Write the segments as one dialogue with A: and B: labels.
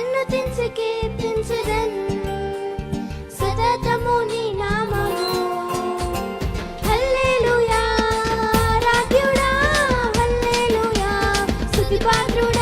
A: నన్ను తెంచకే పెంచదన్ సతతము నీ నామము. హల్లెలూయా రాజ్యుడా హల్లెలూయా. స్తుతిపాత్రుడా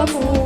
A: Papu.